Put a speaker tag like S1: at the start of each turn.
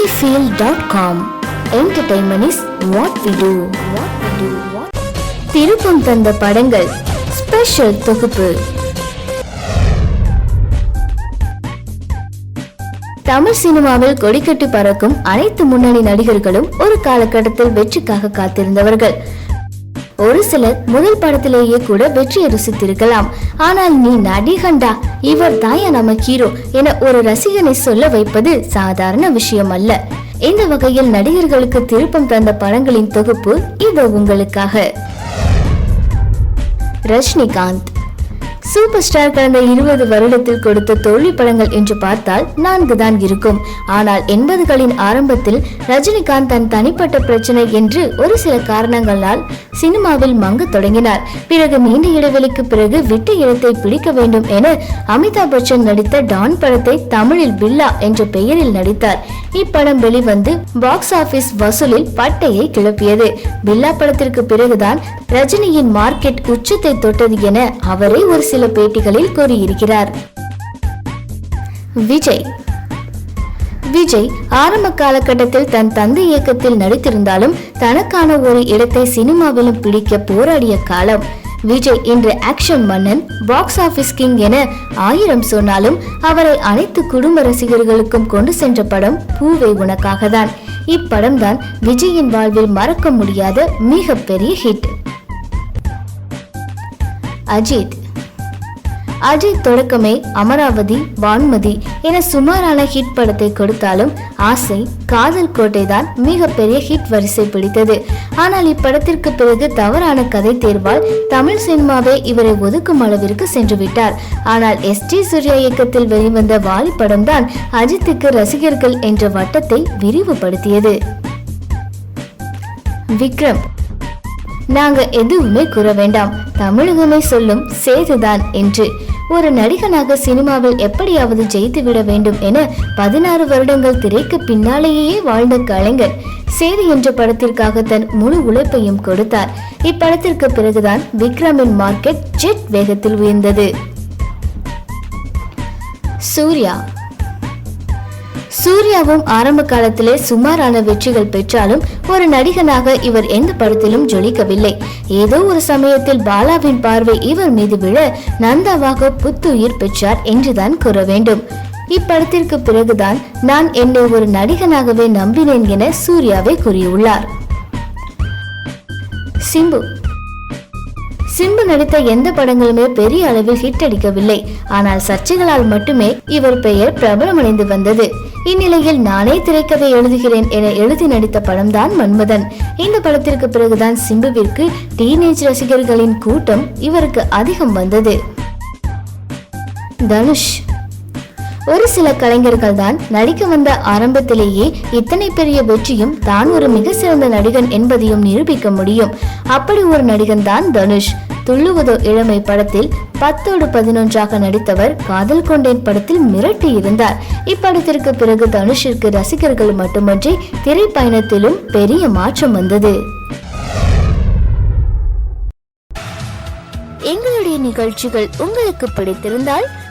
S1: cinefield.com entertainment is what we do. திருப்பம் தந்த படங்கள். ஸ்பெஷல் தொகுப்பு. தமிழ் சினிமாவில் கொடிக்கட்டி பறக்கும் அனைத்து முன்னணி நடிகர்களும் ஒரு காலகட்டத்தில் வெற்றிக்காக காத்திருந்தவர்கள். ஒரு சிலர் முதல் படத்திலேயே கூட வெற்றியை ருசித்திருக்கலாம். ஆனால் நீ நடிகண்டா இவர் தாயா நம்ம ஹீரோ என ஒரு ரசிகனை சொல்ல வைப்பது சாதாரண விஷயம் அல்ல இந்த வகையில் நடிகர்களுக்கு திருப்பம் தந்த படங்களின் தொகுப்பு இது உங்களுக்காக. ரஜினிகாந்த். சூப்பர் ஸ்டார் கடந்த இருபது வருடத்தில் கொடுத்த தோல்வி படங்கள் என்று பார்த்தால் நான்கு தான் இருக்கும். ஆனால் எண்பதுகளின் ஆரம்பத்தில் ரஜினிகாந்த் தன் தனிப்பட்ட பிரச்சனை என்று ஒரு சில காரணங்களால் சினிமாவில் மங்க தொடங்கினார். பிறகு நீண்ட இடைவெளிக்கு பிறகு விட்ட இடத்தை பிடிக்க வேண்டும் என அமிதாப் பச்சன் நடித்த டான் படத்தை தமிழில் பில்லா என்ற பெயரில் நடித்தார். இப்படம் வெளிவந்து பாக்ஸ் ஆபீஸ் வசூலில் பட்டையை கிளப்பியது. பில்லா படத்திற்கு பிறகுதான் ரஜினியின் மார்க்கெட் உச்சத்தை தொட்டது என அவரே ஒரு சில பேட்டிகளில் கூறியிருக்கிறார். விஜய். விஜய் ஆரம்ப காலகட்டத்தில் தன் தந்தை இயக்கத்தில் நடித்திருந்தாலும் தனக்கான ஒரு இடத்தை சினிமாவிலும் பிடிக்க போராடிய காலம். விஜய் இன்று ஆக்ஷன் மன்னன் பாக்ஸ் ஆபீஸ் கிங் என ஆயிரம் சொன்னாலும் அவரை அனைத்து குடும்ப ரசிகர்களுக்கும் கொண்டு சென்ற படம் பூவே உனக்காக தான் இப்படம் தான் விஜயின் வாழ்வில் மறக்க முடியாத மிகப்பெரிய ஹிட் அஜித் அஜித் தொடக்கமே அமராவதி வான்மதி என சுமாரான ஹிட் படத்தை கொடுத்தாலும் ஆசை காதல் கோட்டை தான் மிகப்பெரிய ஹிட் வரிசை பிடித்தது. ஆனால் இப்படத்திற்கு பிறகு தவறான கதை தேர்வால் தமிழ் சினிமாவே இவரை ஒதுக்கும் அளவிற்கு சென்று விட்டார் ஆனால் எஸ் டி சூர்யா இயக்கத்தில் வெளிவந்த வாலி படம் தான் அஜித்துக்கு ரசிகர்கள் என்ற வட்டத்தை விரிவுபடுத்தியது. விக்ரம் நாங்க எதுவுமே கூற வேண்டாம். தமிழகமே சொல்லும் சேதுதான் என்று. ஒரு நடிகனாக சினிமாவில் எப்படியாவது ஜெயித்து விட வேண்டும் என பதினாறு வருடங்கள் திரைக்கு பின்னாலேயே வாழ்ந்த கலைஞர். சேது என்ற படத்திற்காக தன் முழு உழைப்பையும் கொடுத்தார். இப்படத்திற்கு பிறகுதான் விக்ரமின் மார்க்கெட் ஜெட் வேகத்தில் உயர்ந்தது. சூர்யா சூர்யாவும் ஆரம்ப காலத்திலே சுமாரான வெற்றிகள் பெற்றாலும் ஒரு நடிகனாக இவர் எந்த படத்திலும் ஜொலிக்கவில்லை. ஏதோ ஒரு சமயத்தில் பாலாவின் பார்வை இவர் மீது விழ நந்தாவாக புத்துயிர் பெற்றார் என்றுதான் கூற வேண்டும். இப்படத்திற்கு பிறகுதான் நான் என்னை ஒரு நடிகனாகவே நம்பினேன் என சூர்யாவை கூறியுள்ளார். சிம்பு சிம்பு நடித்த எந்த படங்களுமே பெரிய அளவில் ஹிட் அடிக்கவில்லை. ஆனால் சர்ச்சைகளால் மட்டுமே இவர் பெயர் பிரபலமடைந்து வந்தது. இந்நிலையில் நானே திரைக்கதை எழுதுகிறேன் என எழுதி நடித்த படம்தான் மன்மதன். இந்த படத்திற்கு பிறகுதான் சிம்புவிற்கு டீனேஜ் ரசிகர்களின் கூட்டம் இவருக்கு அதிகம் வந்தது. தனுஷ். ஒரு சில கலைஞர்கள் தான் நடிக்க வந்த ஆரம்பத்திலேயே இத்தனை பெரிய வெற்றியும் தான் ஒரு மிக சிறந்த நடிகன் என்பதையும் நிரூபிக்க முடியும். அப்படி ஒரு நடிகன் தான் தனுஷ். துள்ளுவதோ இளமை படத்தில் பத்தோடு பதினொன்றாக நடித்தவர் காதல் கொண்டேன் படத்தில் மிரட்டி இருந்தார். இப்படத்திற்கு பிறகு தனுஷிற்கு ரசிகர்கள் மட்டுமன்றி திரைப்பயணத்திலும் பெரிய மாற்றம் வந்தது. எங்களுடைய நிகழ்ச்சிகள் உங்களுக்கு பிடித்திருந்தால்